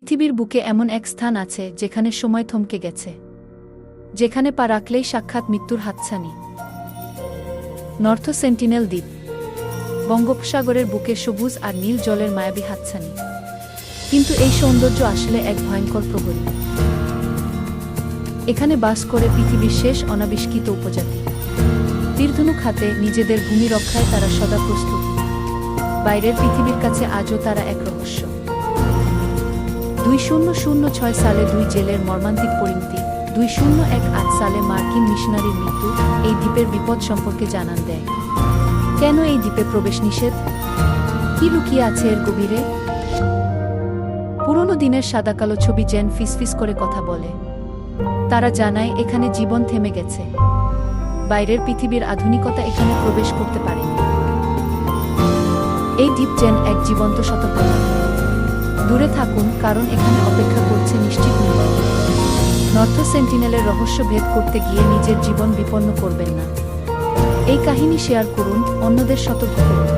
পৃথিবীর বুকে এমন এক স্থান আছে যেখানে সময় থমকে গেছে। যেখানে পা রাখলেই সাক্ষাৎ মৃত্যুর হাতছানি। নর্থ সেন্টিনেল দ্বীপ। বঙ্গোপসাগরের বুকে সবুজ আর নীল জলের মায়াবী হাতছানি। কিন্তু এই সৌন্দর্য আসলে এক ভয়ঙ্কর প্রহরী। এখানে বাস করে পৃথিবীর শেষ অনাবিষ্কৃত উপজাতি। তীর্ধনুক হাতে নিজেদের ভূমি রক্ষায় তারা সদা প্রস্তুত। বাইরের পৃথিবীর কাছে আজও তারা এক রহস্য। দুই শূন্য শূন্য ছয় সালে দুই জেলের মর্মান্তিক পরিণতি, দুই শূন্য এক আট সালে মার্কিন মিশনারির মৃত্যু এই দ্বীপের বিপদ সম্পর্কে জানান দেয়। কেন এই দ্বীপে প্রবেশ নিষেধ? কি লুকিয়ে আছে এর গভীরে? পুরনো দিনের সাদাকালো ছবি জেন ফিসফিস করে কথা বলে। তারা জানায়, এখানে জীবন থেমে গেছে। বাইরের পৃথিবীর আধুনিকতা এখানে প্রবেশ করতে পারেনি। এই দ্বীপ যেন এক জীবন্ত সতর্কতা দূরে থাকুন, কারণ এখানে অপেক্ষা করছে নিশ্চিত নর্থ সেন্টিনেলের রহস্য ভেদ করতে গিয়ে নিজের জীবন বিপন্ন করবেন না। এই কাহিনী শেয়ার করুন, অন্যদের সতর্ক করুন।